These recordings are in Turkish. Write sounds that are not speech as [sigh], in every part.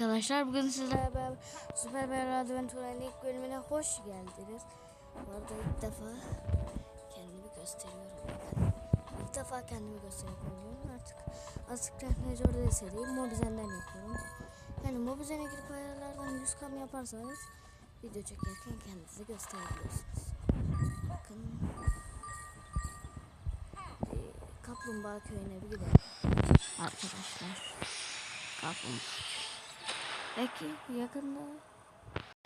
arkadaşlar. Bugün sizlerle beraber Süper Beraber Adventure'ın ilk bölümüne hoş geldiniz. Bu arada ilk defa kendimi gösteriyorum. İlk defa kendimi gösteriyorum artık. Artık teknoloji orada seriyim. Mobizen'den yapıyorum. Yani Mobizen'e girip ayarlardan 100 kam yaparsanız video çekerken kendinizi gösterebiliyorsunuz. Bakın. Ee, Kaplumbağa köyüne bir gidelim. Arkadaşlar. Kaplumbağa. Peki yakında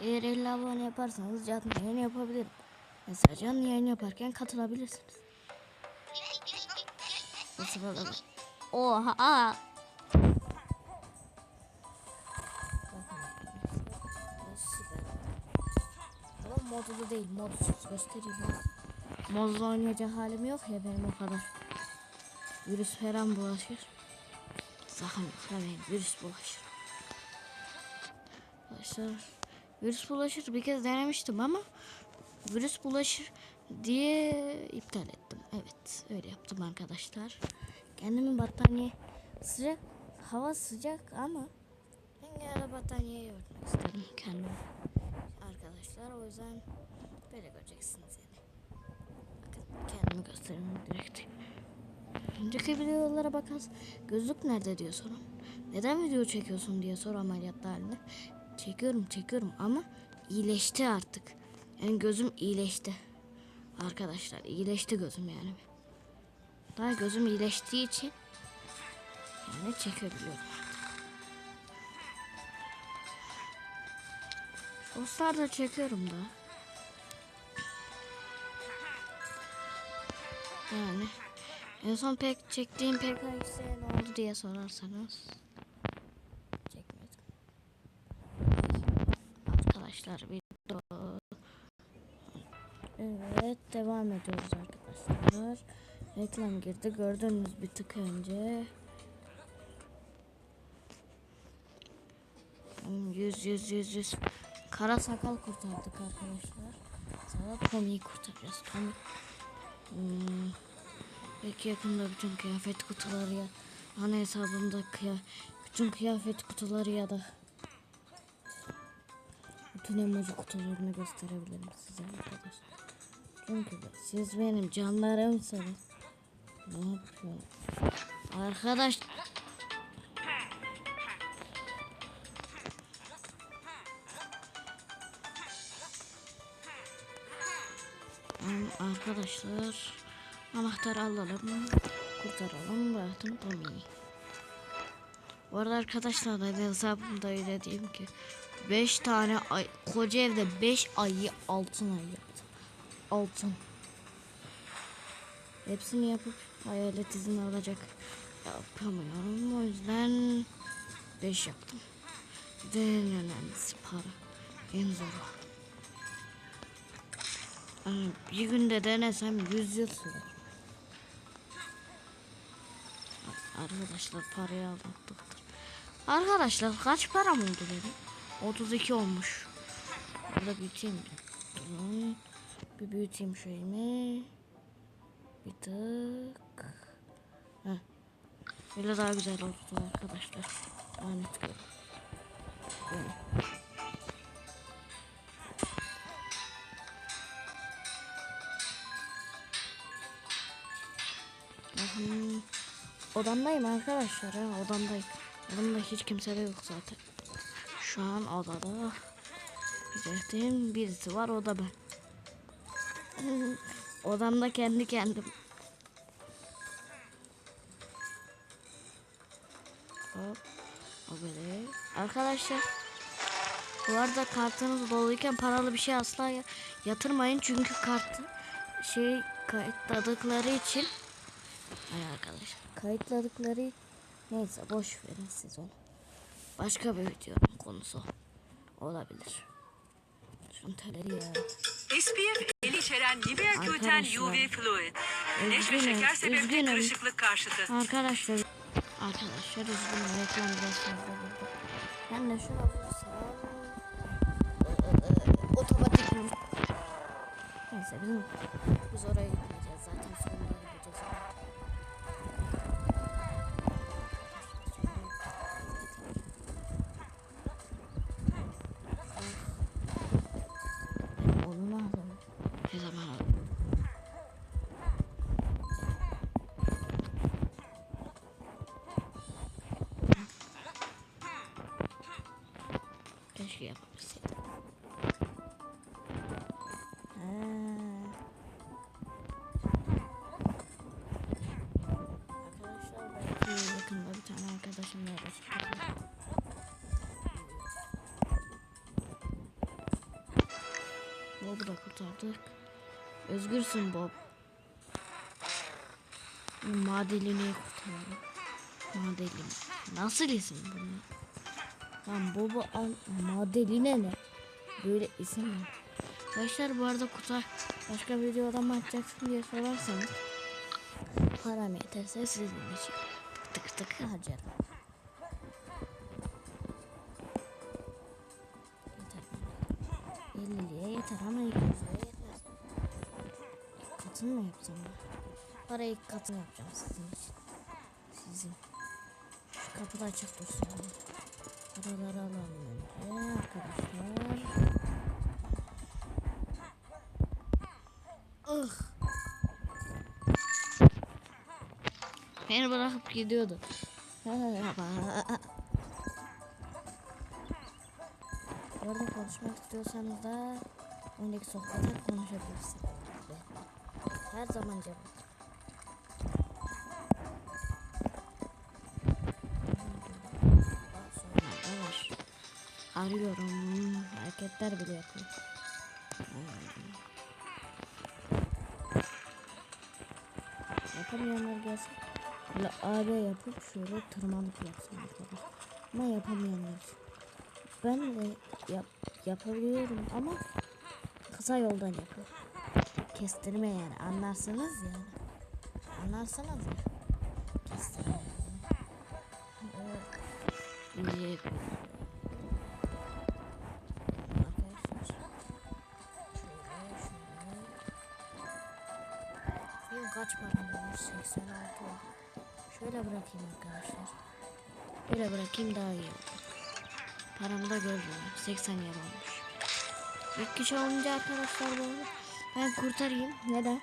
eğer 50 abone yaparsanız canlı yayın yapabilirim. Mesela canlı yayın yaparken katılabilirsiniz. Nasıl böyle? Oha! Modulu değil, modsuz göstereyim. Modlu oynayacak halim yok ya benim o kadar. Virüs falan bulaşır. Sakın yüklemeyin, virüs bulaşır. Arkadaşlar virüs bulaşır bir kez denemiştim ama virüs bulaşır diye iptal ettim. Evet öyle yaptım arkadaşlar. Kendimin battaniye sıcak hava sıcak ama ben gene de battaniyeye örtmek istedim kendimi. Arkadaşlar o yüzden böyle göreceksiniz yani. Bakın kendimi göstereyim direkt. Önceki videolara bakarız. Gözlük nerede diyor sorun. Neden video çekiyorsun diye sor ameliyatta halinde. Çekiyorum çekiyorum ama iyileşti artık. Yani gözüm iyileşti. Arkadaşlar iyileşti gözüm yani. Daha gözüm iyileştiği için yani çekebiliyorum. Shortslar da çekiyorum da. Yani en son pek çektiğim PKX'e ne oldu diye sorarsanız Arkadaşlar video Evet devam ediyoruz arkadaşlar. Reklam girdi gördünüz bir tık önce. Hmm, Yüz yüz yüz yüz. Kara sakal kurtardık arkadaşlar. Sonra Tommy'yi kurtaracağız. Tommy. Hmm. Belki yakında bütün kıyafet kutuları ya ana hesabımda kıya, bütün kıyafet kutuları ya da emoji kutularını gösterebilirim size arkadaşlar. Çünkü siz benim canlarımsınız. Ne yapıyorum? Arkadaş Arkadaşlar anahtarı alalım kurtaralım bıraktım Tommy'yi. Bu arada arkadaşlar da hesabımda öyle diyeyim ki 5 tane ay, koca evde 5 ayı altın ayı yaptım. Altın. Hepsini yapıp hayalet izini alacak yapamıyorum. O yüzden 5 yaptım. De en önemlisi para. En zoru. Yani bir günde denesem 100 yıl sürer. Arkadaşlar parayı aldık. Arkadaşlar kaç param oldu benim? 32 olmuş. Burada büyüteyim bir. Büyüteyim şöyle. Bir tık. Heh. Böyle daha güzel oldu arkadaşlar. Daha net görün. Böyle. Bakın. Odamdayım arkadaşlar ya odamdayım. Odamda hiç kimse de yok zaten. Şu an odada belirttiğim birisi var o da ben. [laughs] Odamda kendi kendim. Hop. O böyle. Arkadaşlar bu arada kartınız doluyken paralı bir şey asla ya- yatırmayın çünkü kartı şey kayıtladıkları için Ay arkadaşlar kayıtladıkları neyse boş verin siz onu. Başka bir videonun konusu olabilir. Şunun teleri ya. SPF 50 içeren Nivea Q10 Arkadaşlar, UV Fluid. Güneş ve şeker üzgünüm. kırışıklık karşıtı. Arkadaşlar arkadaşlar üzgünüm reklam biraz fazla vurdu. Ben de vursam otomatik. Neyse bizim biz oraya gitmeyeceğiz zaten sonunda gideceğiz. Herkese merhaba. Keşke yapabilseydim. Arkadaşlar belki yakında bir tane arkadaşımla yarışacağım. Bunu da kurtardık. Özgürsün Bob. Madelini kurtardım. Madelin. Nasıl isim bunlar? Lan Bob'u al. Madeline ne? Böyle isim mi? Arkadaşlar bu arada kurtar. Başka videoda mı atacaksın diye sorarsanız. Param yeterse sizin için. Tık tık tık harcarım. Yeter. 50'liye yeter ama 200'e yetmez. Katını mı yapsam ben? Parayı ilk katını yapacağım sizin için. Sizin. Şu kapıda açık dursun. Paraları alalım önce arkadaşlar. Ugh. Beni bırakıp gidiyordu. Bu arada konuşmak istiyorsanız da öndeki sohbete konuşabilirsiniz. Her zaman cevap. Arıyorum. Hareketler bile yapıyor. Yapamayanlar gelsin. Böyle AB yapıp şöyle tırmanıp yapsın. Ama yapamayanlar. Ben de yap, yapabiliyorum ama kısa yoldan yapıyorum. Kestirme yani anlarsınız yani. Anlarsanız ya. Kestirme. Evet. Kaç param olmuş? 86 oldu. Şöyle bırakayım arkadaşlar. Böyle bırakayım daha iyi olur. Paramı da görmüyorum. 80 yer olmuş. İlk kişi olunca arkadaşlar böyle ben kurtarayım. Neden?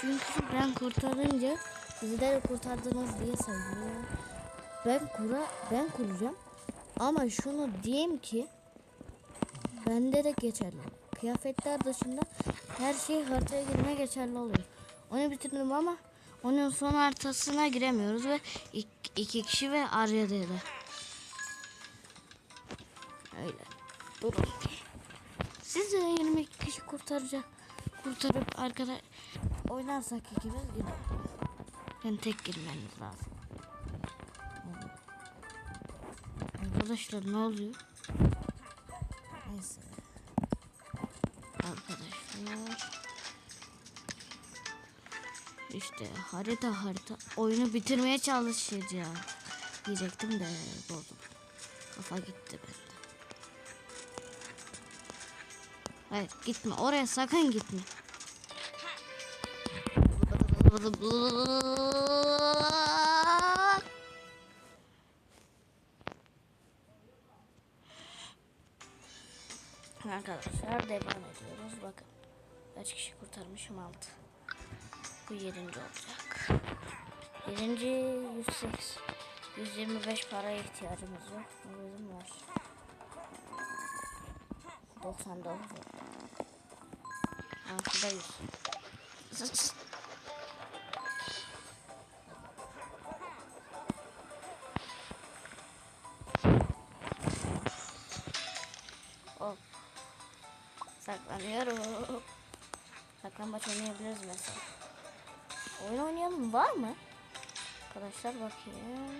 Çünkü ben kurtarınca sizleri kurtardınız diye sayılıyor. Ben kura ben kuracağım. Ama şunu diyeyim ki bende de geçerli. Kıyafetler dışında her şey haritaya girmeye geçerli oluyor. Onu bitirdim ama onun son haritasına giremiyoruz ve iki, kişi ve Arya'da da. Öyle. Durun. Siz de 22 kişi kurtaracak. Kurtarıp arkada oynarsak ikimiz gider. Ben tek girmeniz lazım. Arkadaşlar ne oluyor? Neyse. Arkadaşlar. İşte harita harita oyunu bitirmeye çalışacağım. Diyecektim de bozdum. Kafa gitti bende. Hayır gitme oraya sakın gitme. Arkadaşlar devam ediyoruz. Bakın. Kaç kişi kurtarmışım? 6. Bu 7. olacak. 7. 108. 125 paraya ihtiyacımız. Bu bizim var. 99 oldu. 6'da 100. Hop. Saklanıyorum. Saklambaç oynayabiliriz mesela. Oyun oynayalım var mı? Arkadaşlar bakayım.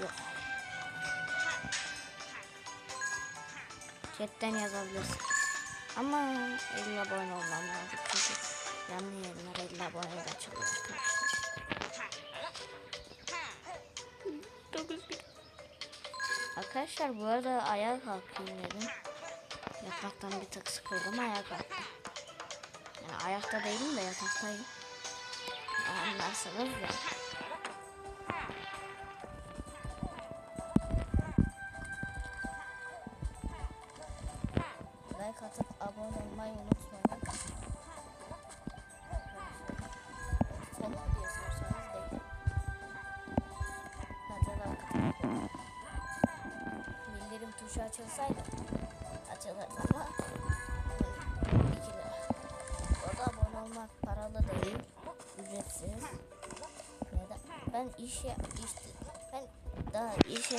Yok. Chatten yazabilirsin. Ama 50 abone olmam lazım çünkü canlı yayınlar 50 abone arkadaşlar. 9 bin. Arkadaşlar bu arada ayağa kalkayım dedim. Yataktan bir tık sıkıldım ayağa kalktım. Yani ayakta değilim de yataktayım. Anlarsanız da. Tuşu açılsaydı açılırdı ama 2 lira. Orada abone olmak paralı değil, ücretsiz. Neden? Ben işe işte ben daha işe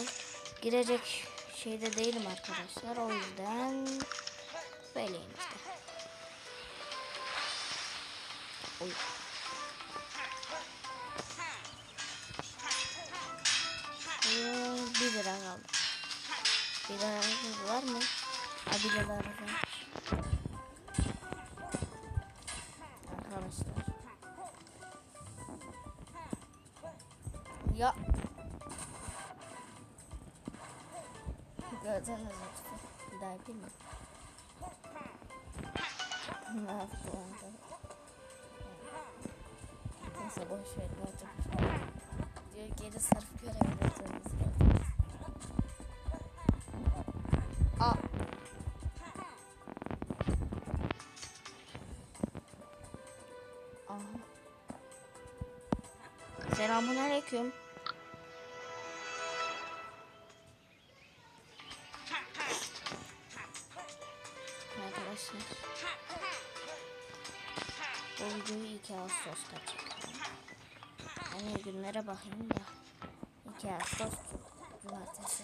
girecek şeyde değilim arkadaşlar. O yüzden böyleyim işte. Var. Arkadaşlar. Ya. Gördünüz lütfen. Bir daha yapayım mı? ne yaptı orada? Neyse boş ver. Gördüm. Diyor geri sarf görebilirsiniz. Aleyküm. Arkadaşlar. Bu videoyu 2 Ağustos'ta çekiyorum. Hani günlere bakayım da. 2 Ağustos Cumartesi.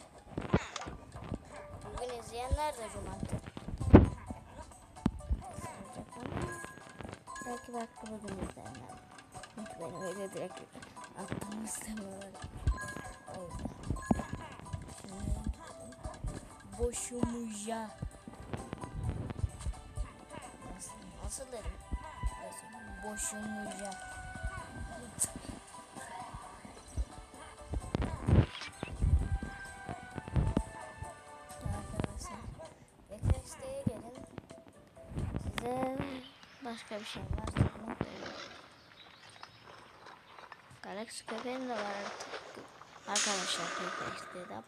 Bugün izleyenler de Cumartesi. Belki belki bugün izleyenler. Çünkü beni öyle direkt attığımı istemiyorlar. O yüzden. Şimdi boşumuza. Nasıl, nasıl? Nasıl? Boşumuza. Başka bir şey var. Sormak da yok. Galaxy köpeğim de var artık. Arkadaşlar köpek istedi ama.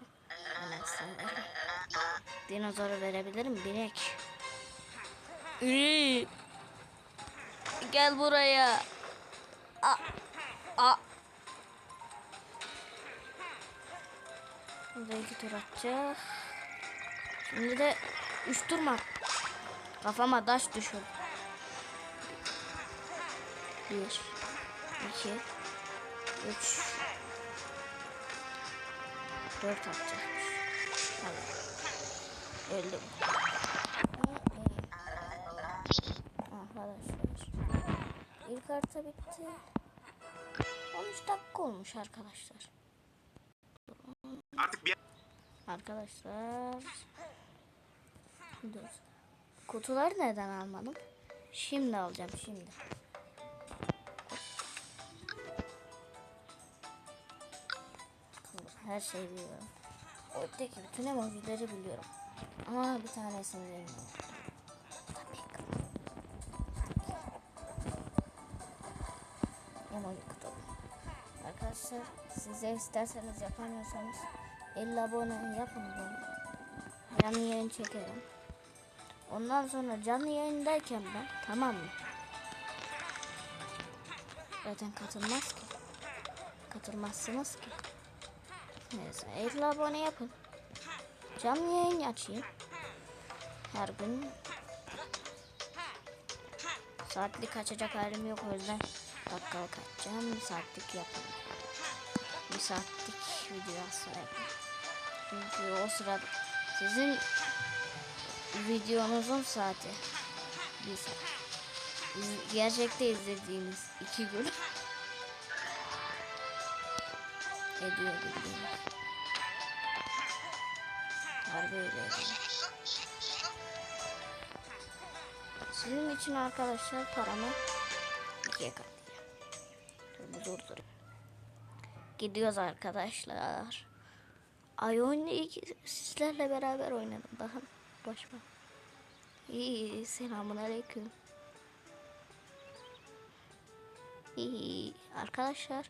Anasını Dinozoru verebilirim. Binek. Ürü. Gel buraya. A. A. Burada iki tur atacak. Şimdi de üç tur mu? at- Kafama taş düşürdü. Bir, iki, üç, dört atacakmış. Hadi. Öldüm. Arkadaşlar. İlk harita bitti. 13 dakika olmuş arkadaşlar. Artık bir Arkadaşlar. Dur. Kutuları neden almadım? Şimdi alacağım şimdi. Her şeyi biliyorum. Oradaki bütün emojileri biliyorum. Ama bir tanesini bilmiyorum. Emoji kutu. Arkadaşlar size isterseniz yapamıyorsanız 50 abone yapın bana. Canlı yayın çekerim. Ondan sonra canlı yayındayken ben tamam mı? Zaten katılmaz ki. Katılmazsınız ki. Neyse 50 abone yapın. Canlı yayın açayım. Her gün. Saatlik açacak halim yok o yüzden dakikalık açacağım. Saatlik yapalım. Bir saatlik video asla Çünkü o sırada sizin videonuzun saati bir saat. Gerçekte izlediğiniz iki gün ediyor bildiğiniz. Harbi öyle. Sizin için arkadaşlar paramı ikiye katlayacağım. Dur durdur. Gidiyoruz arkadaşlar. Ay oyunu sizlerle beraber oynadım. Boş ver. İyi, selamun aleyküm. İyi, arkadaşlar.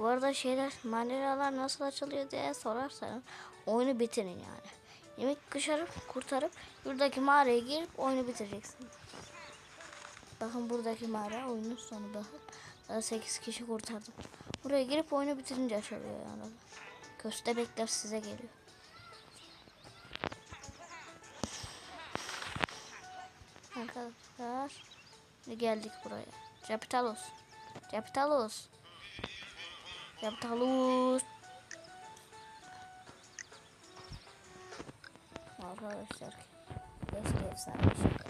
Bu arada şeyler manevralar nasıl açılıyor diye sorarsanız oyunu bitirin yani. Yemek kışarıp kurtarıp buradaki mağaraya girip oyunu bitireceksin. Bakın buradaki mağara oyunun sonu bakın. Daha 8 kişi kurtardım. Buraya girip oyunu bitirince açılıyor yani. Köstebekler size geliyor. Arkadaşlar geldik buraya. Capitalos. Capitalos. Capitalos. Arkadaşlar. Keşke efsane bir şey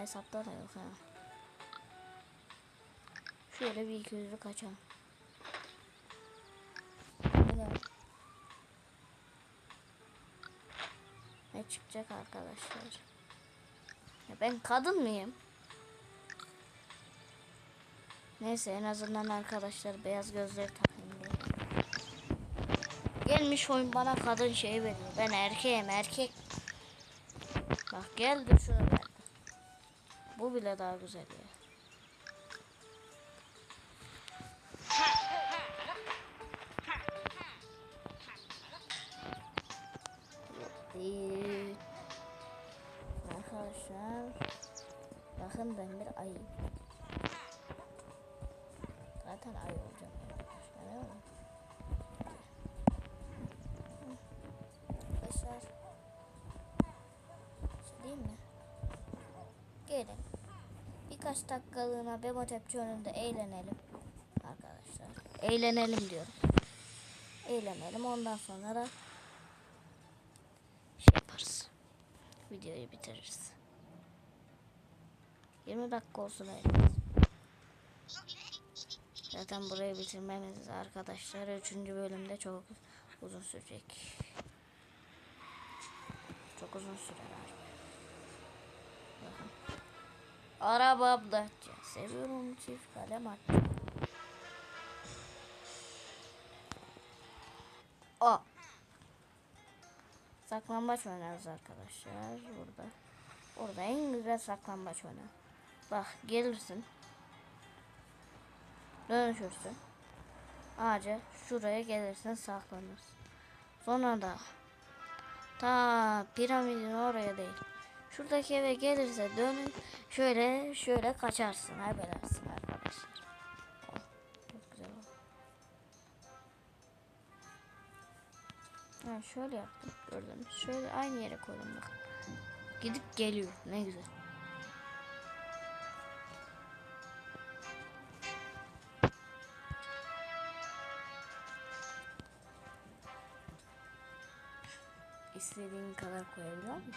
hesapta da yok ha. Şöyle bir iki yüzlük açalım. Bu ne? Ne çıkacak arkadaşlar? Ya ben kadın mıyım? Neyse en azından arkadaşlar beyaz gözleri takayım diye. Gelmiş oyun bana kadın şey veriyor. Ben erkeğim erkek. Bak geldi verdi. Bu bile daha güzel Birkaç dakikalığına Bemotepçi önünde eğlenelim. Arkadaşlar. Eğlenelim diyorum. Eğlenelim. Ondan sonra da şey yaparız. Videoyu bitiririz. 20 dakika olsun evet. Zaten burayı bitirmemiz arkadaşlar 3. bölümde çok uzun sürecek. Çok uzun sürer. Araba Dacia. Seviyorum çift kalem atacağım. O. Saklambaç oynarız arkadaşlar burada. Orada en güzel saklambaç oynar. Bak gelirsin. Dönüşürsün. Ağaca şuraya gelirsin saklanırsın. Sonra da ta piramidin oraya değil. Şuradaki eve gelirse dönün şöyle şöyle kaçarsın. Haberlersin arkadaşlar. Çok güzel oldu. Ha, şöyle yaptım. Gördünüz. Şöyle aynı yere koydum bak. Gidip geliyor. Ne güzel. İstediğin kadar koyabiliyor musun?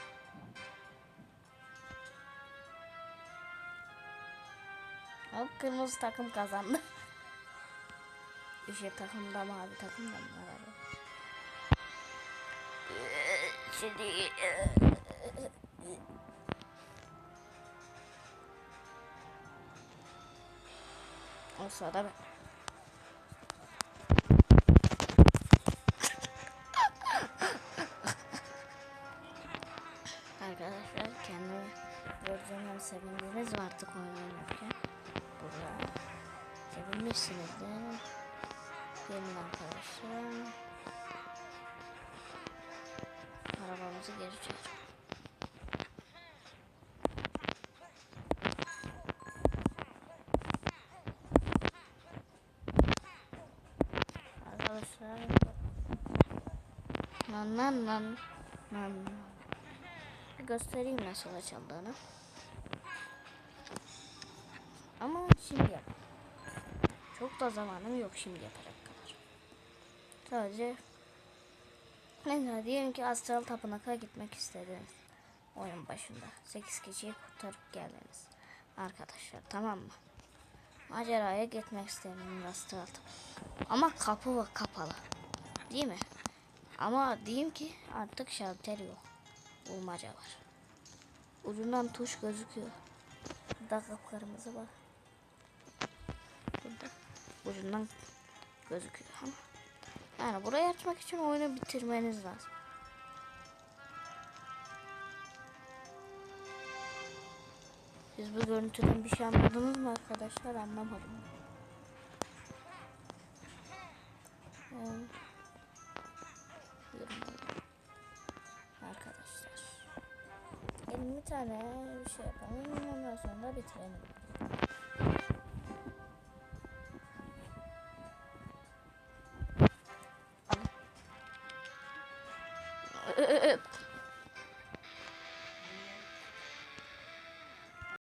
Kırmızı takım kazandı. [laughs] Yeşil takım da mavi takım da beraber. Şimdi o sırada ben. Sevinmişsinizdir. Gelin arkadaşlar. Arabamızı geri çekelim. Arkadaşlar nan nan nan nan göstereyim nasıl açıldığını. Ama şimdi yap. Çok da zamanım yok şimdi yapacak kadar. Sadece Mesela diyelim ki Astral Tapınak'a gitmek istediniz. Oyun başında. 8 kişiyi kurtarıp geldiniz. Arkadaşlar tamam mı? Maceraya gitmek istediniz Astral Tapınak. Ama kapı var kapalı. Değil mi? Ama diyeyim ki artık şalter yok. Bulmaca var. Ucundan tuş gözüküyor. Burada kıpkırmızı var. Ucundan gözüküyor ama. Yani burayı açmak için oyunu bitirmeniz lazım. Siz bu görüntüden bir şey anladınız mı arkadaşlar? Anlamadım. Yani. Arkadaşlar. Gelin bir tane bir şey yapalım. Ondan sonra bitirelim.